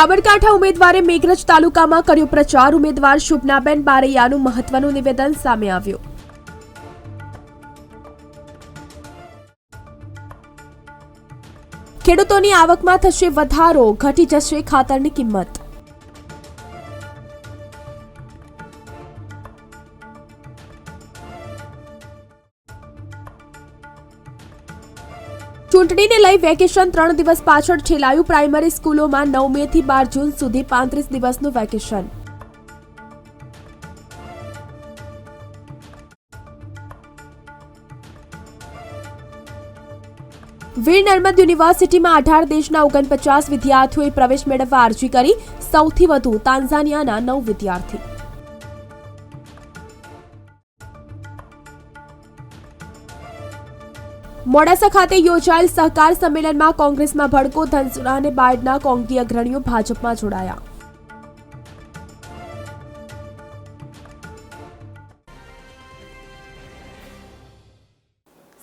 સાબરકાંઠા ઉમેદવારે મેઘરજ તાલુકામાં કર્યો પ્રચાર. ઉમેદવાર શુભનાબેન બારૈયાનું મહત્વનું નિવેદન સામે આવ્યું. ખેડૂતોની આવકમાં થશે વધારો. ઘટી જશે ખાતરની કિંમત. ચૂંટણીને લઈ વેકેશન ત્રણ દિવસ પાછળ છેલાયું પ્રાઇમરી સ્કૂલોમાં નવ મે થી બાર જૂન સુધી પાંત્રીસ દિવસનું વેકેશન. વીર નર્મદ યુનિવર્સિટીમાં અઢાર દેશના ઓગણપચાસ વિદ્યાર્થીઓએ પ્રવેશ મેળવવા અરજી કરી સૌથી વધુ તાન્ઝાનિયાના નવ વિદ્યાર્થી. મોડાસા ખાતે યોજાયેલ સહકાર સંમેલનમાં કોંગ્રેસમાં ભડકો, ધનસુરા અને બાયડના કોંગી અગ્રણીઓ ભાજપમાં જોડાયા.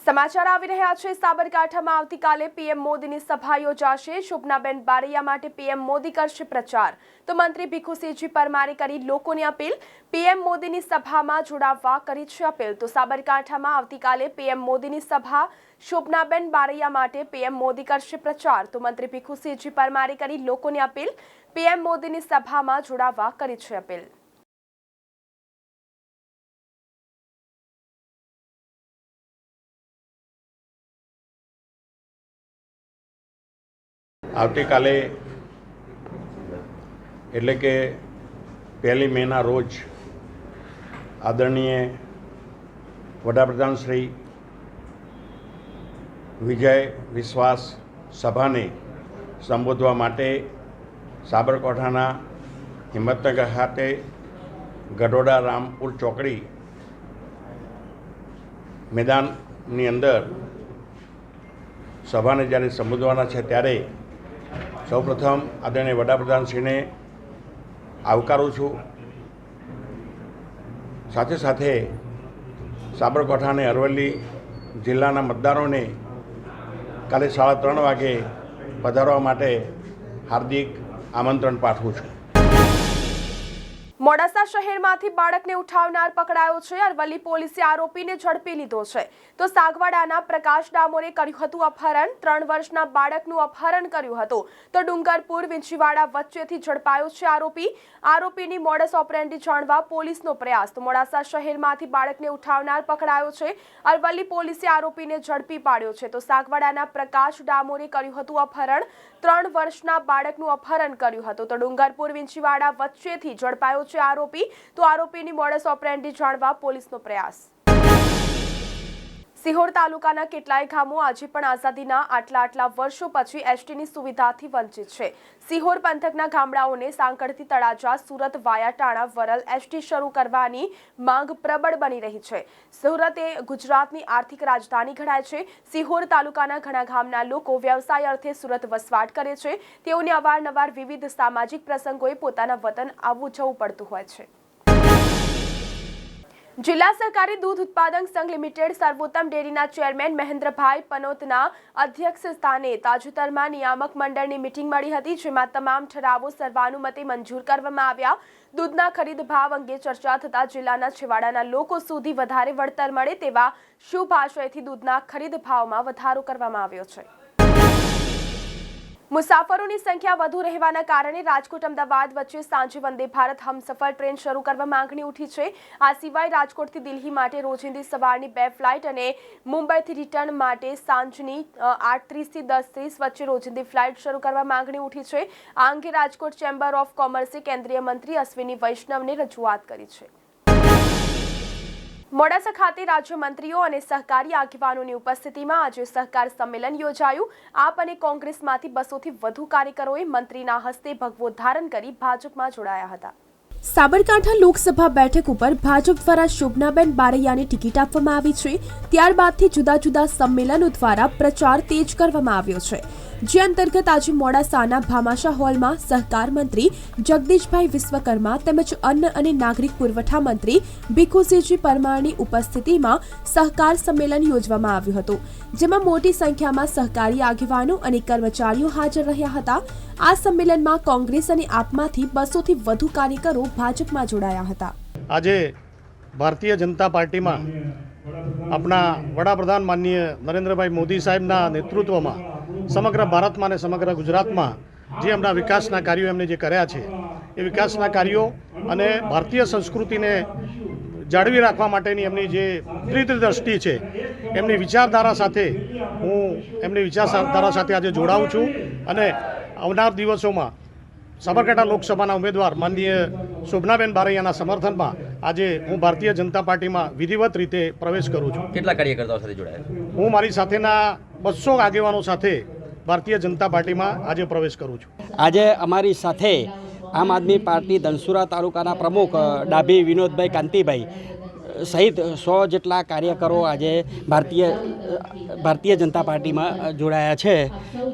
સમાચાર આવી રહ્યા છે. સાબરકાંઠામાં આવતીકાલે પીએમ મોદીની સભા યોજાશે. શુભનાબેન બારૈયા માટે પીએમ મોદી કરશે પ્રચાર. તો મંત્રી ભીખુસિંહજી પરમારે કરી લોકોની અપીલ. પીએમ મોદીની સભામાં જોડાવવા કરી છે અપીલ. તો સાબરકાંઠામાં આવતીકાલે પીએમ મોદીની સભા શુભનાબેન બારૈયા માટે પીએમ મોદી કરશે પ્રચાર. તો મંત્રી ભીખુસિંહજી પરમારે કરી લોકોની અપીલ. પીએમ મોદીની સભામાં જોડાવા કરી છે અપીલ. આવતીકાલે એટલે કે પહેલી મેના રોજ આદરણીય વડાપ્રધાન શ્રી વિજય વિશ્વાસ સભાને સંબોધવા માટે સાબરકાંઠાના હિંમતનગર ખાતે ગઢોડા રામપુર ચોકડી મેદાનની અંદર સભાને જ્યારે સંબોધવાના છે ત્યારે સૌપ્રથમ આદરણીય વડાપ્રધાનશ્રીને આવકારું છું. સાથે સાથે સાબરકાંઠા અને અરવલ્લી જિલ્લાના મતદારોને કાલે સાડા ત્રણ વાગે પધારવા માટે હાર્દિક આમંત્રણ પાઠવું છું. મોડાસા શહેરમાંથી બાળકને ઉઠાવનાર પકડાયો છે અરવલ્લી પોલીસે આરોપીને ઝડપી લીધો છે. તો સાગવાડાના પ્રકાશ ડામોરે કર્યું હતું અપહરણ. ત્રણ વર્ષના બાળકનું અપહરણ કર્યું હતું. તો ડુંગરપુર, વિંછીવાડા વચ્ચેથી ઝડપાયો છે આરોપી. આરોપીની મોડસ ઓપરેન્ડી જાણવા પોલીસનો પ્રયાસ. તો મોડાસા શહેરમાંથી બાળકને ઉઠાવનાર પકડાયો છે અરવલ્લી પોલીસે આરોપીને ઝડપી પાડ્યો છે. તો સાગવાડાના પ્રકાશ ડામોરે કર્યું હતું અપહરણ. ત્રણ વર્ષના બાળકનું અપહરણ કર્યું હતું. તો ડુંગરપુર વિંછીવાડા વચ્ચેથી ઝડપાયો છે આરોપી. તો આરોપીની મોડસ ઓપરેન્ડી જાણવા પોલીસનો પ્રયાસ. સિહોર તાલુકાના કેટલાય ગામો આજે પણ આઝાદીના આટલા આટલા વર્ષો પછી એસટીની સુવિધાથી વંચિત છે. સિહોર પંથકના ગામડાઓને સાંકળથી તળાજા સુરત વાયાટાણા વરલ એસટી શરૂ કરવાની માંગ પ્રબળ બની રહી છે. સુરત એ ગુજરાતની આર્થિક રાજધાની ગણાય છે. સિહોર તાલુકાના ઘણા ગામના લોકો વ્યવસાય અર્થે સુરત વસવાટ કરે છે. તેઓને અવારનવાર વિવિધ સામાજિક પ્રસંગોએ પોતાના વતન આવવું જવું પડતું હોય છે. જિલ્લા સહકારી દૂધ ઉત્પાદક સંઘ લિમિટેડ સર્વોત્તમ ડેરીના ચેરમેન મહેન્દ્રભાઈ પનોતના અધ્યક્ષ સ્થાને તાજેતરમાં નિયામક મંડળની મિટિંગ મળી હતી, જેમાં તમામ ઠરાવો સર્વાનુમતે મંજૂર કરવામાં આવ્યા. દૂધના ખરીદ ભાવ અંગે ચર્ચા થતા જિલ્લાના છેવાડાના લોકો સુધી વધારે વળતર મળે તેવા શુભ આશયથી દૂધના ખરીદ ભાવમાં વધારો કરવામાં આવ્યો છે. મુસાફરોની સંખ્યા વધુ રહેવાના કારણે રાજકોટ અમદાવાદ વચ્ચે સાંજે વંદે ભારત હમસફર ટ્રેન શરૂ કરવા માંગણી ઉઠી છે. આ સિવાય રાજકોટથી દિલ્હી માટે રોજિંદી સવારની બે ફ્લાઇટ અને મુંબઈથી રિટર્ન માટે સાંજની આઠ ત્રીસથી દસ ત્રીસ વચ્ચે રોજિંદી ફ્લાઇટ શરૂ કરવા માંગણી ઉઠી છે. આ અંગે રાજકોટ ચેમ્બર ઓફ કોમર્સે કેન્દ્રીય મંત્રી અશ્વિની વૈષ્ણવને રજૂઆત કરી છે. મોડાસા ખાતે રાજ્યમંત્રીઓ અને સહકારી આગેવાનોની ઉપસ્થિતિમાં આજે સહકાર સંમેલન યોજાયું. આપ અને કોંગ્રેસમાંથી બસોથી વધુ કાર્યકરોએ મંત્રીના હસ્તે ભગવો ધારણ કરી ભાજપમાં જોડાયા હતા. સાબરકાંઠા લોકસભા બેઠક ઉપર ભાજપ દ્વારા શોભનાબેન બારૈયાને ટિકિટ આપવામાં આવી છે. ત્યારબાદથી જુદા જુદા સંમેલનો દ્વારા પ્રચાર તેજ કરવામાં આવ્યો છે. જે અંતર્ગત આજે મોડાસાના ભામાશા હોલમાં સહકાર મંત્રી જગદીશભાઈ વિશ્વકર્મા તેમજ અન્ન અને નાગરિક પુરવઠા મંત્રી ભીખુસિંહજી પરમારની ઉપસ્થિતિમાં સહકાર સંમેલન યોજવામાં આવ્યું હતું, જેમાં મોટી સંખ્યામાં સહકારી આગેવાનો અને કર્મચારીઓ હાજર રહ્યા હતા. આ સંમેલનમાં કોંગ્રેસ અને આપમાંથી બસોથી વધુ કાર્યકરો ભાજપમાં જોડાયા હતા. આજે ભારતીય જનતા પાર્ટીમાં આપણા વડાપ્રધાન માનનીય નરેન્દ્રભાઈ મોદી સાહેબના નેતૃત્વમાં સમગ્ર ભારતમાં અને સમગ્ર ગુજરાતમાં જે એમના વિકાસના કાર્યો એમને જે કર્યા છે એ વિકાસના કાર્યો અને ભારતીય સંસ્કૃતિને જાળવી રાખવા માટેની એમની જે દ્રષ્ટિ છે એમની વિચારધારા સાથે હું એમની વિચારધારા સાથે આજે જોડાઉં છું અને આવનાર દિવસોમાં સાબરકાંઠા લોકસભાના ઉમેદવાર માનનીય શોભનાબેન બારૈયાના સમર્થનમાં આજે હું ભારતીય જનતા પાર્ટીમાં વિધિવત રીતે પ્રવેશ કરું છું. કેટલા કાર્યકર્તાઓ સાથે જોડાયા? હું મારી સાથેના બસો આગેવાનો સાથે ભારતીય જનતા પાર્ટીમાં આજે પ્રવેશ કરું છું. આજે અમારી સાથે આમ આદમી પાર્ટી ધનસુરા તાલુકાના પ્રમુખ ડાભી વિનોદભાઈ કાંતિભાઈ સહિત સો જેટલા કાર્યકરો આજે ભારતીય ભારતીય જનતા પાર્ટીમાં જોડાયા છે.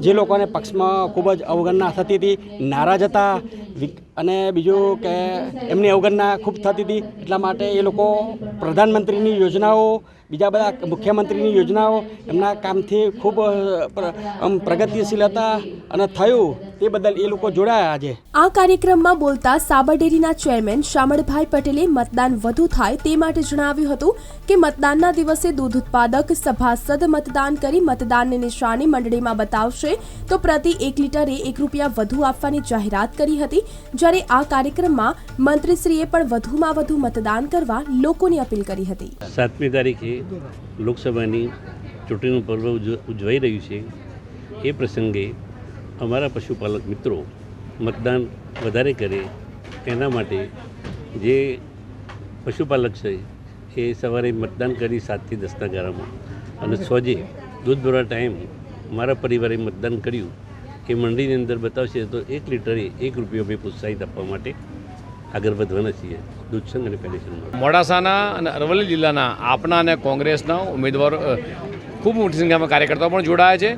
જે લોકોને પક્ષમાં ખૂબ જ અવગણના થતી હતી, નારાજ હતા અને બીજું કે એમની અવગણના ખૂબ થતી હતી, એટલા માટે એ લોકો પ્રધાનમંત્રીની યોજનાઓ, બીજા બધા મુખ્યમંત્રીની યોજનાઓ એમના કામથી ખૂબ પ્રગતિશીલ હતા અને થયું તે બદલ એ લોકો જોડાયા આજે. આ કાર્યક્રમમાં બોલતા સાબરડેરીના ચેરમેન શામળભાઈ પટેલે મતદાન વધુ થાય તે માટે જણાવ્યું હતું કે મતદાનના દિવસે દૂધ ઉત્પાદક સભાસદ મતદાન કરી મતદાનની નિશાની મંડળીમાં બતાવશે તો પ્રતિ એક લીટરે એક રૂપિયા વધુ આપવાની જાહેરાત કરી હતી જ્યારે આ કાર્યક્રમમાં મંત્રીશ્રીએ પણ વધુમાં વધુ મતદાન કરવા લોકોની અપીલ કરી હતી. સાતમી તારીખે લોકસભાની ચૂંટણીનું પર્વ ઉજ- ઉજવાઈ રહ્યું છે. એ પ્રસંગે અમારા પશુપાલક મિત્રો મતદાન વધારે કરે એના માટે જે પશુપાલક છે એ સવારે મતદાન કરી સાતથી દસના ગાળામાં. અને સોજે દૂધ ભરવા ટાઈમ મારા પરિવારે મતદાન કર્યું. એ મંડીની અંદર બતાવશે તો એક લીટરે એક રૂપિયો અમે પ્રોત્સાહિત આપવા માટે આગળ વધવાના છીએ. દૂધ સંઘ અને પેન્શનમાં મોડાસાના અને અરવલ્લી જિલ્લાના આપના અને કોંગ્રેસના ઉમેદવારો ખૂબ મોટી સંખ્યામાં કાર્યકર્તાઓ પણ જોડાયા છે.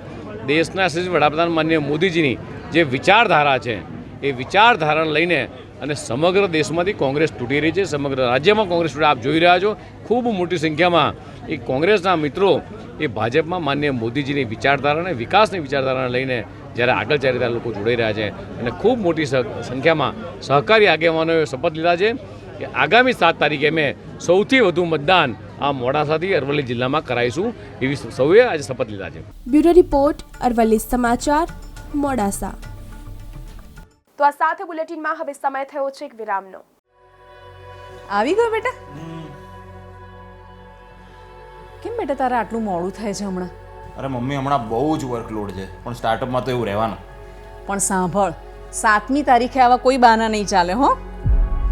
દેશના શ્રી વડાપ્રધાન માનનીય મોદીજીની જે વિચારધારા છે એ વિચારધારાને લઈને અને સમગ્ર દેશમાંથી કોંગ્રેસ તૂટી રહી છે, સમગ્ર રાજ્યમાં કોંગ્રેસ તૂટી આપ જોઈ રહ્યા છો, ખૂબ મોટી સંખ્યામાં એ કોંગ્રેસના મિત્રો એ ભાજપમાં માન્ય મોદીજીની વિચારધારાને, વિકાસની વિચારધારાને લઈને જ્યારે આગળ ચાલી રહ્યા લોકો જોડાઈ રહ્યા છે અને ખૂબ મોટી સંખ્યામાં સહકારી આગેવાનોએ શપથ લીધા છે કે આગામી સાત તારીખે અમે સૌથી વધુ મતદાન આ મોડાસાથી અરવલ્લી જિલ્લામાં કરાવીશું એવી સૌએ આજે શપથ લીધા છે. બ્યુરો રિપોર્ટ અરવલ્લી સમાચાર મોડાસા. તો આ સાથે બુલેટિનમાં હવે સમય થયો છે એક વિરામનો. આવી ગયો બેટા? કેમ બેટા તારે આટલું મોડું થાય છે હમણાં? અરે મમ્મી હમણાં બહુ જ વર્કલોડ છે. પણ સ્ટાર્ટઅપમાં તો એવું રહેવાનું. પણ સાંભળ સાતમી તારીખે આવા કોઈ બહાના નહીં ચાલે હો.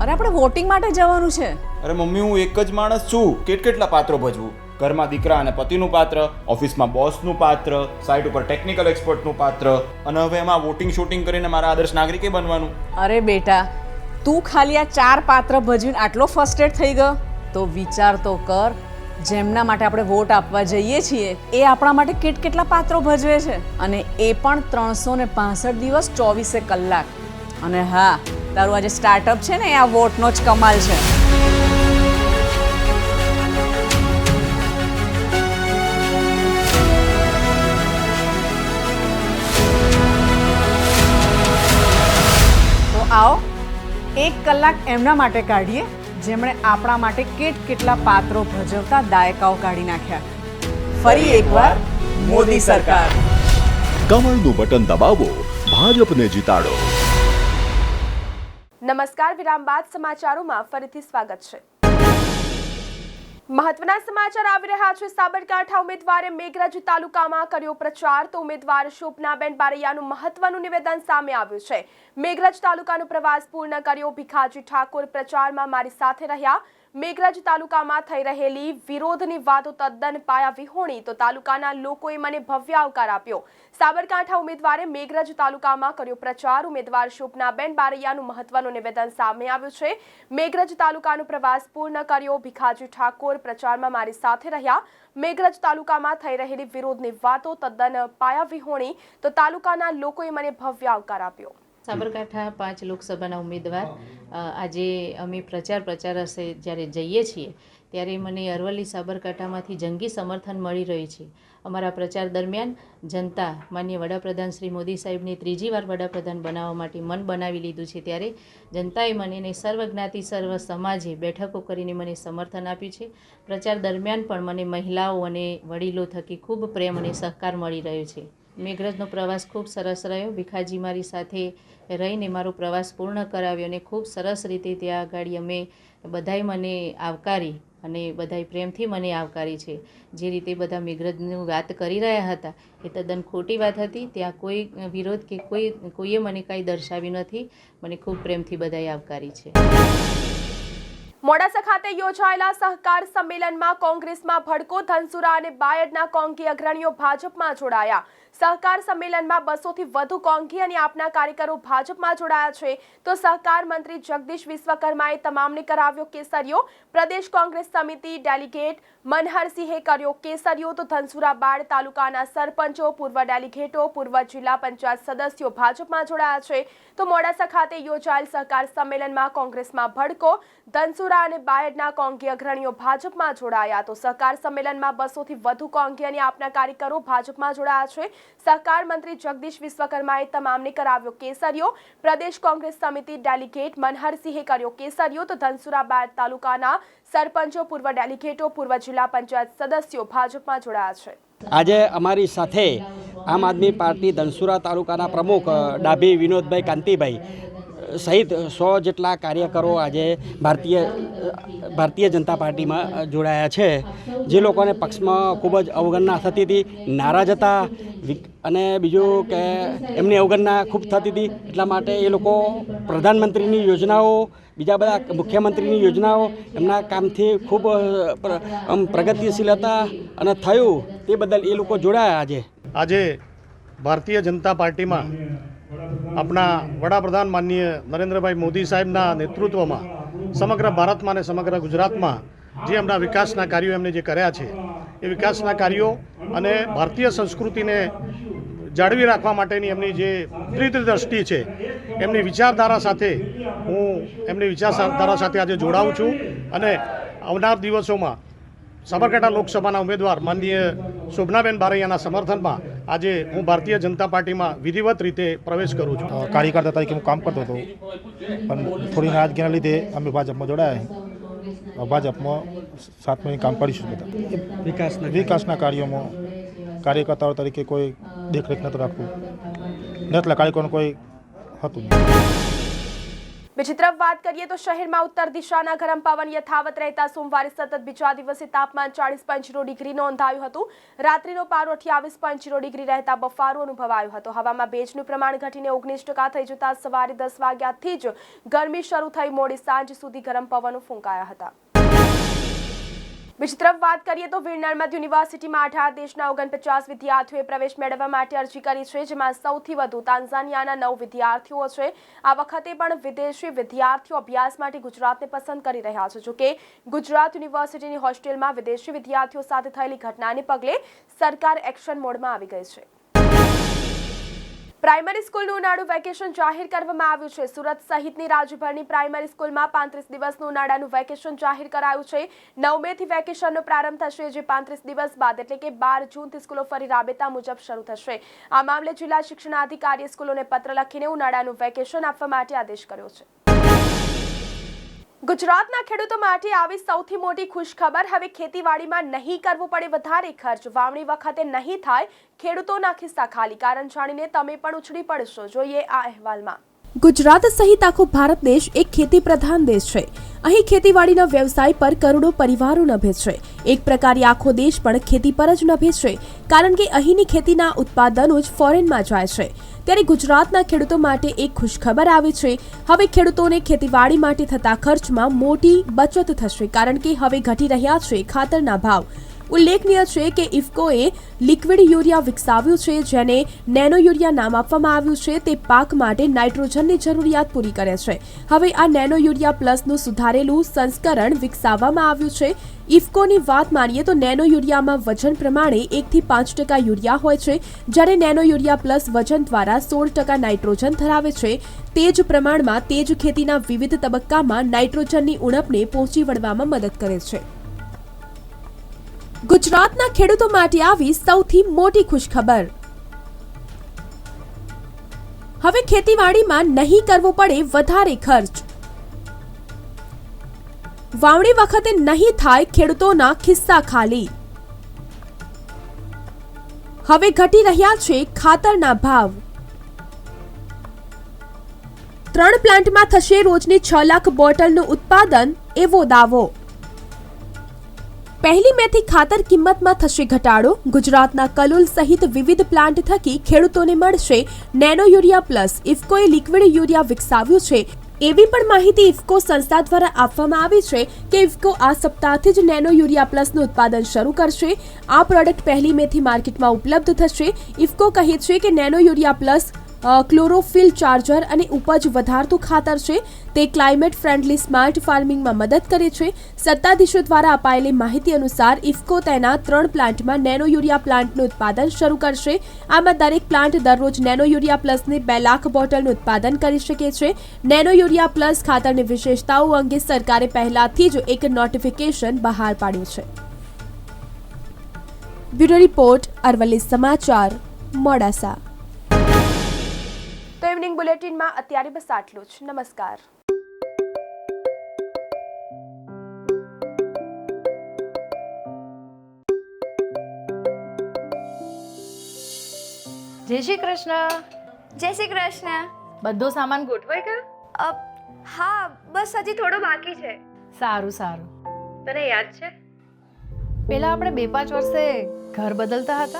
અરે આપણે વોટિંગ માટે જવાનું છે. અરે મમ્મી હું એક જ માણસ છું. કેટ કેટલા પાત્રો ભજવું? ઘરમાં દીકરા અને પતિનું પાત્ર, ઓફિસમાં બોસનું પાત્ર સાઇટ ઉપર ટેકનિકલ એક્સપર્ટનું પાત્ર અને હવે એમાં વોટિંગ શૂટિંગ કરીને મારા આદર્શ નાગરિકે બનવાનું. અરે બેટા, તું ખાલી આ ચાર પાત્ર ભજવીને આટલો ફર્સ્ટેડ થઈ ગયો? તો વિચાર તો કર, જેમના માટે આપણે વોટ આપવા જઈએ છીએ, એ આપણા માટે કેટ કેટલા પાત્રો ભજવે છે? અને એ પણ ત્રણસો ને પાંસઠ દિવસ ચોવીસે કલાક. અને હા, તારું આજે સ્ટાર્ટઅપ છે ને, એ આ વોટનો જ કમાલ છે. એક કલાક એમના માટે કાઢીએ જેમણે આપણા માટે કેટ કેટલા પાત્રો ભજવતા દાયકાઓ કાઢી નાખ્યા. ફરી એકવાર મોદી સરકાર. કમળનું બટન દબાવો ભાજપને જીતાડો. નમસ્કાર વિરામ બાદ સમાચારોમાં ફરીથી સ્વાગત છે. મહત્વના સમાચાર આવી રહ્યા છે. સાબરકાંઠા ઉમેદવારે મેઘરજ તાલુકામાં કર્યો પ્રચાર. તો ઉમેદવાર શોભનાબેન બારૈયાનું મહત્વનું નિવેદન સામે આવ્યું છે. મેઘરજ તાલુકાનો પ્રવાસ પૂર્ણ કર્યો. ભીખાજી ઠાકોર પ્રચારમાં મારી સાથે રહ્યા. મેઘરજ તાલુકામાં થઈ રહેલી વિરોધની વાતો તદ્દન પાયા વિહોણી તો તાલુકાના લોકોએ મને ભવ્ય આવકાર આપ્યો. સાબરકાંઠા ઉમેદવારે મેઘરજ તાલુકામાં કર્યો પ્રચાર. ઉમેદવાર શોભનાબેન બારૈયાનું મહત્વનું નિવેદન સામે આવ્યું છે. મેઘરજ તાલુકાનો પ્રવાસ પૂર્ણ કર્યો. ભીખાજી ઠાકોર પ્રચારમાં મારી સાથે રહ્યા. મેઘરજ તાલુકામાં થઈ રહેલી વિરોધની વાતો તદ્દન પાયા વિહોણી તો તાલુકાના લોકોએ મને ભવ્ય આવકાર આપ્યો. સાબરકાંઠા પાંચ લોકસભાના ઉમેદવાર. આજે અમે પ્રચાર પ્રચાર હશે જ્યારે જઈએ છીએ ત્યારે મને અરવલ્લી સાબરકાંઠામાંથી જંગી સમર્થન મળી રહ્યું છે. અમારા પ્રચાર દરમિયાન જનતા માન્ય વડાપ્રધાન શ્રી મોદી સાહેબને ત્રીજી વાર વડાપ્રધાન બનાવવા માટે મન બનાવી લીધું છે. ત્યારે જનતાએ મને ને સર્વ જ્ઞાતિ સર્વ સમાજે બેઠકો કરીને મને સમર્થન આપ્યું છે. પ્રચાર દરમિયાન પણ મને મહિલાઓ અને વડીલો થકી ખૂબ પ્રેમ અને સહકાર મળી રહ્યો છે. મેઘરજનો પ્રવાસ ખૂબ સરસ રહ્યો. ભીખાજી મારી સાથે રહીને મારો પ્રવાસ પૂર્ણ કરાવ્યો અને ખૂબ સરસ રીતે ત્યાં આગળ અમે બધાએ મને આવકારી અને બધાએ પ્રેમથી મને આવકારી છે. જે રીતે બધા મેઘરજની વાત કરી રહ્યા હતા, એ તદ્દન ખોટી વાત હતી. ત્યાં કોઈ વિરોધ કે કોઈ, કોઈએ મને કાંઈ દર્શાવ્યું નથી. મને ખૂબ પ્રેમથી બધાએ આવકારી છે. મોડાસા ખાતે યોજાયેલા સહકાર સંમેલનમાં કોંગ્રેસમાં ભડકો, ધનસુરા અને બાયડના કોંગી અગ્રણીઓ ભાજપમાં જોડાયા. સહકાર સંમેલનમાં બસોથી વધુ કોંગી અને આપના કાર્યકરો ભાજપમાં જોડાયા છે. તો સહકાર મંત્રી જગદીશ વિશ્વકર્માએ તમામને કરાવ્યો કેસરીયો. પ્રદેશ કોંગ્રેસ સમિતિ ડેલિગેટ મનહરસિંહે કર્યો કેસરીયો. તો ધનસુરા બાળ તાલુકાના સરપંચો, પૂર્વ ડેલિગેટો, પૂર્વ જિલ્લા પંચાયત સદસ્યો ભાજપમાં જોડાયા છે. તો મોડાસા ખાતે યોજાયેલ સહકાર સંમેલનમાં કોંગ્રેસમાં ભડકો. ધનસુરા અને બાયડના કોંગી અગ્રણીઓ ભાજપમાં જોડાયા. તો સહકાર સંમેલનમાં બસોથી વધુ કોંગી અને આપના કાર્યકરો ભાજપમાં જોડાયા છે. સહકાર મંત્રી જગદીશ વિશ્વકર્માએ તમામને કરાવ્યો કેસરીઓ પ્રદેશ કોંગ્રેસ સમિતિ ડેલિગેટ મનહરસિંહે કર્યો કેસરીઓ તો ધનસુરા બાયડ તાલુકાના સરપંચો, પૂર્વ ડેલિગેટો, પૂર્વ જિલ્લા પંચાયત સદસ્યો ભાજપમાં જોડાયા છે. આજે અમારી સાથે આમ આદમી પાર્ટી ધનસુરા તાલુકાના પ્રમુખ ડાભી વિનોદભાઈ કાંતિભાઈ. સહિત સો જેટલા કાર્યકરો આજે ભારતીય ભારતીય જનતા પાર્ટીમાં જોડાયા છે. જે લોકોને પક્ષમાં ખૂબ જ અવગણના થતી હતી, નારાજ હતા. અને બીજું કે એમની અવગણના ખૂબ થતી હતી, એટલા માટે એ લોકો પ્રધાનમંત્રીની યોજનાઓ, બીજા બધા મુખ્યમંત્રીની યોજનાઓ, એમના કામથી ખૂબ પ્રગતિશીલ હતા અને થયું તે બદલ એ લોકો જોડાયા આજે. આજે ભારતીય જનતા પાર્ટીમાં આપણા વડાપ્રધાન માનનીય નરેન્દ્રભાઈ મોદી સાહેબના નેતૃત્વમાં, સમગ્ર ભારતમાં અને સમગ્ર ગુજરાતમાં જે એમના વિકાસના કાર્યો એમને જે કર્યા છે, એ વિકાસના કાર્યો અને ભારતીય સંસ્કૃતિને જાળવી રાખવા માટેની એમની જે દ્રષ્ટિ છે, એમની વિચારધારા સાથે હું એમની વિચારધારા સાથે આજે જોડાઉં છું અને આવનાર દિવસોમાં સાબરકાંઠા લોકસભાના ઉમેદવાર માનનીય શોભનાબેન બારૈયાના સમર્થનમાં આજે હું ભારતીય જનતા પાર્ટીમાં વિધિવત રીતે પ્રવેશ કરું છું. કાર્યકર્તા તરીકે હું કામ કરતો હતો. પણ થોડી નારાજગીના લીધે અમે ભાજપમાં જોડાયા ભાજપમાં સાત મહિને કામ કરીશું બધા વિકાસના વિકાસના કાર્યોમાં કાર્યકર્તાઓ તરીકે કોઈ દેખરેખ નહોતું રાખવું. એટલા કાર્યકરોનું કોઈ હતું નહીં. બીજી તરફ વાત કરીએ તો શહેરમાં ઉત્તર દિશાના ગરમ પવન યથાવત રહેતા સોમવારે સતત બીજા દિવસે તાપમાન ચાળીસ પોઈન્ટ જીરો ડિગ્રી નોંધાયું હતું. રાત્રિનો પારો અઠ્યાવીસ પોઈન્ટ જીરો ડિગ્રી રહેતા બફારો અનુભવાયો હતો. હવામાં ભેજનું પ્રમાણ ઘટીને ઓગણીસ ટકા થઈ જતા સવારે દસ વાગ્યાથી જ ગરમી શરૂ થઈ મોડી સાંજ સુધી ગરમ પવનો ફૂંકાયા હતા. બીજી તરફ વાત કરીએ તો વીર નર્મદ યુનિવર્સિટીમાં અઢાર દેશના ઓગણપચાસ વિદ્યાર્થીઓએ પ્રવેશ મેળવવા માટે અરજી કરી છે, જેમાં સૌથી વધુ તાન્ઝાનિયાના નવ વિદ્યાર્થીઓ છે. આ વખતે પણ વિદેશી વિદ્યાર્થીઓ અભ્યાસ માટે ગુજરાતને પસંદ કરી રહ્યા છે. જોકે, ગુજરાત યુનિવર્સિટીની હોસ્ટેલમાં વિદેશી વિદ્યાર્થીઓ સાથે થયેલી ઘટનાને પગલે સરકાર એક્શન મોડમાં આવી ગઈ છે. પ્રાઇમરી સ્કૂલનું ઉનાળુ વેકેશન જાહેર કરવામાં આવ્યું છે. સુરત સહિતની રાજ્યભરની પ્રાઇમરી સ્કૂલમાં પાંત્રીસ દિવસનું ઉનાળાનું વેકેશન જાહેર કરાયું છે. નવ મેથી વેકેશનનો પ્રારંભ થશે, જે પાંત્રીસ દિવસ બાદ, એટલે કે બાર જૂનથી સ્કૂલો ફરી રાબેતા મુજબ શરૂ થશે. આ મામલે જિલ્લા શિક્ષણાધિકારીએ સ્કૂલોને પત્ર લખીને ઉનાળાનું વેકેશન આપવા માટે આદેશ કર્યો છે. ગુજરાતના ખેડૂતો માટે આવી સૌથી મોટી ખુશખબર હવે ખેતીવાડીમાં નહીં કરવું પડે, વધારે ખર્ચ. વાવણી વખતે નહીં થાય ખેડૂતોના ખિસ્સા ખાલી. કારણ જાણીને તમે પણ ઉછળી પડશો. જોઈએ આ અહેવાલમાં. ગુજરાત સહિત આખો ભારત દેશ એક ખેતી પ્રધાન દેશ છે. અહીં ખેતીવાડીના વ્યવસાય પર કરોડો પરિવારો નભે છે. એક પ્રકારે આખો દેશ પણ ખેતી પર જ નભે છે. કારણ કે અહીંની ખેતીના ઉત્પાદનો જ ફોરેનમાં જાય છે. ત્યારે ગુજરાતના ખેડૂતો માટે એક ખુશખબર આવી છે. હવે ખેડૂતોને ખેતીવાડી માટે થતા ખર્ચમાં મોટી બચત થશે. કારણ કે હવે ઘટી રહ્યા છે ખાતરના ભાવ. ઉલ્લેખનીય છે કે ઇફકોએ લિક્વિડ યુરિયા વિકસાવ્યું છે, જેને નેનો યુરિયા નામ આપવામાં આવ્યું છે. તે પાક માટે નાઇટ્રોજનની જરૂરિયાત પૂરી કરે છે. હવે આ નેનો યુરિયા પ્લસનું સુધારેલું સંસ્કરણ વિકસાવવામાં આવ્યું છે. ઇફકોની વાત માનીએ તો નેનો યુરિયામાં વજન પ્રમાણે એકથી પાંચ ટકા યુરિયા હોય છે, જ્યારે નેનો યુરિયા પ્લસ વજન દ્વારા સોળ ટકા નાઇટ્રોજન ધરાવે છે. તે જ પ્રમાણમાં તે જ ખેતીના વિવિધ તબક્કામાં નાઇટ્રોજનની ઉણપને પહોંચી વળવામાં મદદ કરે છે. ગુજરાતના ખેડૂતો માટે આવી સૌથી મોટી ખુશખબર. હવે ખેતીવાડીમાં નહીં કરવો પડે વધારે ખર્ચ. વાવણી વખતે નહીં થાય ખેડૂતોના ખિસ્સા ખાલી. હવે ઘટી રહ્યા છે ખાતરના ભાવ. ત્રણ પ્લાન્ટમાં થશે રોજની છ લાખ બોટલનું ઉત્પાદન, એવો દાવો. પહેલી મેથી ખાતર કિંમતમાં થશે ઘટાડો. ગુજરાતના કલોલ સહિત વિવિધ પ્લાન્ટ થકી ખેડૂતોને મળશે નેનો યુરિયા પ્લસ. ઇફકોએ લિક્વિડ યુરિયા વિકસાવ્યું છે. એવી પણ માહિતી ઇફકો સંસ્થા દ્વારા આપવામાં આવી છે કે ઇફકો આ સપ્તાહથી જ નેનો યુરિયા પ્લસનું ઉત્પાદન શરૂ કરશે. આ પ્રોડક્ટ પહેલી મેથી માર્કેટમાં ઉપલબ્ધ થશે. ઇફકો કહે છે કે nano urea plus chlorophyll charger અને ઉપજ વધારતું ખાતર છે. તે ક્લાઇમેટ ફ્રેન્ડલી સ્માર્ટ ફાર્મિંગમાં મદદ કરે છે. સત્તાધીશો દ્વારા અપાયેલી માહિતી અનુસાર ઇફકો તેના ત્રણ પ્લાન્ટમાં નેનો યુરિયા પ્લાન્ટનું ઉત્પાદન શરૂ કરશે. આમાં દરેક પ્લાન્ટ દરરોજ નેનો યુરિયા પ્લસની બે લાખ બોટલનું ઉત્પાદન કરી શકે છે. નેનો યુરિયા પ્લસ ખાતરની વિશેષતાઓ અંગે સરકારે પહેલાથી જ એક નોટિફિકેશન બહાર પાડ્યું છે. બ્યુરો રિપોર્ટ અરવલ્લી સમાચાર મોડાસા. ઇવનિંગ બુલેટિનમાં અત્યારે બસ આટલું જ. નમસ્કાર. જય શ્રી કૃષ્ણ. જય શ્રી કૃષ્ણ. બધો સામાન ગોઠવાઈ ગયો હા બસ હજી થોડો બાકી છે. સારું સારું. તને યાદ છે? પેલા આપણે બે પાંચ વર્ષે ઘર બદલતા હતા?